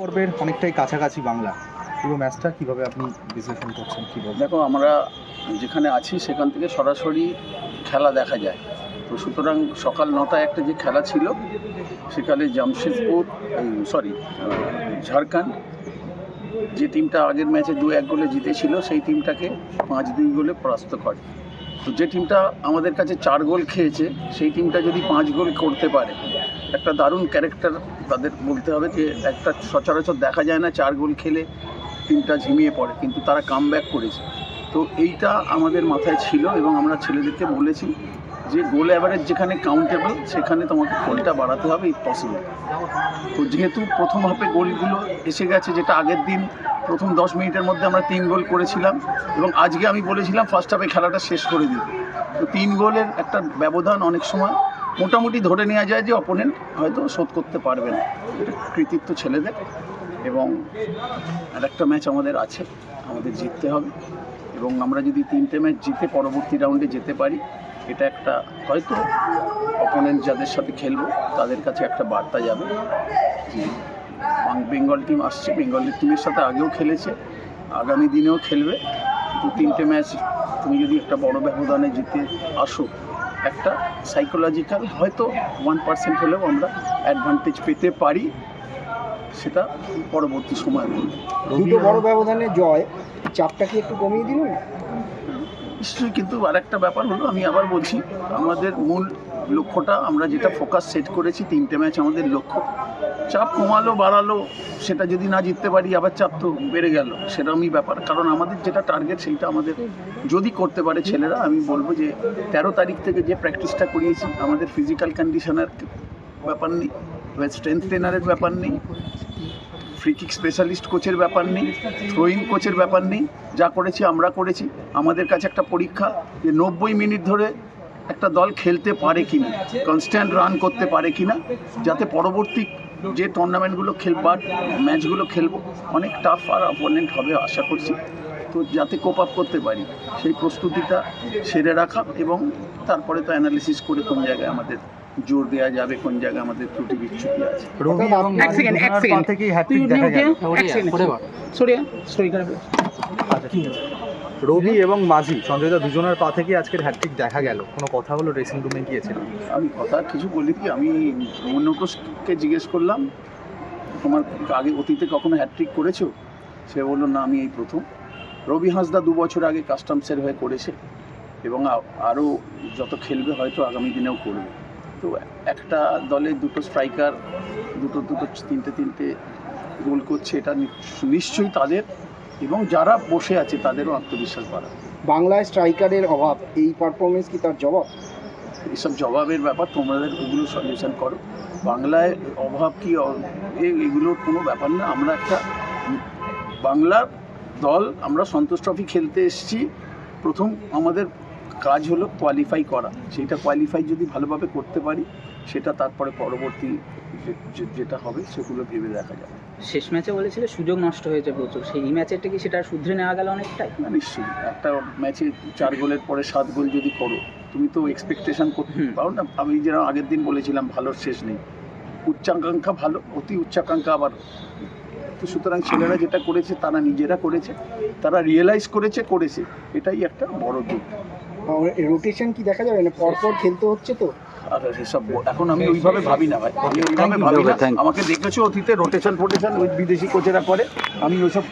পর্বের অনেকটাই কাছাকাছি বাংলা। পুরো ম্যাচটা কীভাবে আপনি বিশ্লেষণ করছেন কীভাবে দেখো, আমরা যেখানে আছি সেখান থেকে সরাসরি খেলা দেখা যায়। তো সুতরাং সকাল নটায় একটা যে খেলা ছিল, সেখানে জামশেদপুর সরি ঝাড়খণ্ড, যে টিমটা আগের ম্যাচে দু এক গোলে জিতেছিল, সেই টিমটাকে পাঁচ দুই গোলে পরাস্ত করে। তো যে টিমটা আমাদের কাছে চার গোল খেয়েছে, সেই টিমটা যদি পাঁচ গোল করতে পারে একটা দারুণ ক্যারেক্টার তাদের বলতে হবে যে একটা সচরাচর দেখা যায় না চার গোল খেলে টিমটা ঝিমিয়ে পড়ে, কিন্তু তারা কাম করেছে। তো এইটা আমাদের মাথায় ছিল এবং আমরা ছেলেদেরকে বলেছি যে গোল অ্যাভারেজ যেখানে কাউন্টেবল সেখানে তোমাকে গোলটা বাড়াতে হবে ইট পসিবল তো যেহেতু প্রথম হাফে গোলগুলো এসে গেছে, যেটা আগের দিন প্রথম দশ মিনিটের মধ্যে আমরা তিন গোল করেছিলাম, এবং আজকে আমি বলেছিলাম ফার্স্ট হাফে খেলাটা শেষ করে দিই তো তিন গোলের একটা ব্যবধান অনেক সময় মোটামুটি ধরে নেওয়া যায় যে অপোনেন্ট হয়তো শোধ করতে পারবে না। এটা কৃতিত্ব ছেলেদের এবং আর একটা ম্যাচ আমাদের আছে, আমাদের জিততে হবে এবং আমরা যদি তিনটে ম্যাচ জিতে পরবর্তী রাউন্ডে যেতে পারি, এটা একটা হয়তো অপোনেন্ট যাদের সাথে খেলব তাদের কাছে একটা বার্তা যাবে বেঙ্গল টিম আসছে বেঙ্গল টিমের সাথে আগেও খেলেছে, আগামী দিনেও খেলবে। দু তিনটে ম্যাচ তুমি যদি একটা বড় ব্যবধানে জিতে আসো একটা সাইকোলজিক্যাল হয়তো ওয়ান পার্সেন্ট হলেও আমরা অ্যাডভান্টেজ পেতে পারি সেটা পরবর্তী সময় দুটো বড় ব্যবধানে জয় চাপটা কি একটু কমিয়ে দিল? নিশ্চয়ই কিন্তু আর একটা ব্যাপার হলো আমি আবার বলছি আমাদের মূল লক্ষ্যটা আমরা যেটা ফোকাস সেট করেছি তিনটে ম্যাচ আমাদের লক্ষ্য। চাপ কমালো, বাড়ালো, সেটা যদি না জিততে পারি, আবার চাপ তো বেড়ে গেল। সেরকমই ব্যাপার। কারণ আমাদের যেটা টার্গেট সেইটা আমাদের যদি করতে পারে ছেলেরা, আমি বলব যে তেরো তারিখ থেকে যে প্র্যাকটিসটা করিয়েছি, আমাদের ফিজিক্যাল কন্ডিশনের ব্যাপার নেই স্ট্রেংথ ট্রেনারের ব্যাপার নেই ফ্রিকিক স্পেশালিস্ট কোচের ব্যাপার নেই থ্রোইং কোচের ব্যাপার নেই, যা করেছি আমরা করেছি। আমাদের কাছে একটা পরীক্ষা যে নব্বই মিনিট ধরে একটা দল খেলতে পারে কিনা কনস্ট্যান্ট রান করতে পারে কিনা, যাতে পরবর্তী যে টুর্নামেন্টগুলো খেলবার ম্যাচগুলো খেলব অনেক টাফ আর অপোনেন্ট হবে আশা করছি। তো যাতে কোপ আপ করতে পারি সেই প্রস্তুতিটা সেরে রাখা এবং তারপরে তো অ্যানালিসিস করে কোন জায়গায় আমাদের জোর দেওয়া যাবে কোন জায়গায় আমাদের ত্রুটি বিচ্ছুতি আছে। এবং এক এক. দেখা সরিয়া সরি আচ্ছা ঠিক আছে। রবি এবং মাঝি সঞ্জয় দা দুজনের পা থেকে আজকের হ্যাট্রিক দেখা গেল। কোনো কথা হলো ড্রেসিং রুমে গিয়েছিল আমি কথা কিছু বলি কি আমি মনোকোষকে জিজ্ঞেস করলাম তোমার আগে অতীতে কখনো হ্যাট্রিক করেছ? সে বলল না আমি এই প্রথম। রবি হাঁসদা দু বছর আগে কাস্টমসের হয়ে করেছে এবং আরও যত খেলবে হয়তো আগামী দিনেও করবে। তো একটা দলে দুটো স্ট্রাইকার দুটো দুটো তিনটে তিনটে গোল করছে এটা নিশ্চ- নিশ্চয়ই তাদের। এবং যারা বসে আছে তাদেরও আত্মবিশ্বাস বাড়া বাংলায় স্ট্রাইকারের অভাব এই পারফরমেন্স কি তার জবাব? এসব জবাবের ব্যাপার তোমাদের ওগুলো সলিউশন করো। বাংলায় অভাব কি এগুলোর কোনো ব্যাপার না। আমরা একটা বাংলার দল আমরা সন্তোষ ট্রফি খেলতে এসেছি। প্রথম আমাদের কাজ হলো কোয়ালিফাই করা। সেইটা কোয়ালিফাই যদি ভালোভাবে করতে পারি সেটা তারপরে পরবর্তী যেটা হবে সেগুলো ভেবে দেখা যাবে। শেষ ম্যাচে বলেছিলে সুযোগ নষ্ট হয়েছে প্রচুর সেই ম্যাচেরটা কি সেটা শুধরে নেওয়া গেল অনেকটাই? না নিশ্চয়ই। একটা ম্যাচে চার গোলের পরে সাত গোল যদি করো তুমি তো এক্সপেকটেশন করতে। পারো না? আমি যেরকম আগের দিন বলেছিলাম ভালোর শেষ নেই। উচ্চাকাঙ্ক্ষা ভালো অতি উচ্চাকাঙ্ক্ষা আবার। তো সুতরাং ছেলেরা যেটা করেছে তারা নিজেরা করেছে। তারা রিয়েলাইজ করেছে করেছে। এটাই একটা বড় দিক রোটেশন কি দেখা যাবে? না পরপর খেলতে হচ্ছে তো? আর সেসব এখন আমি ওইভাবে ভাবি না ভাই। আমি ওইভাবে ভাবি না। আমাকে দেখেছ অতীতে রোটেশন ফোটেশন ওই বিদেশি কোচেরা করে। আমি ওইসব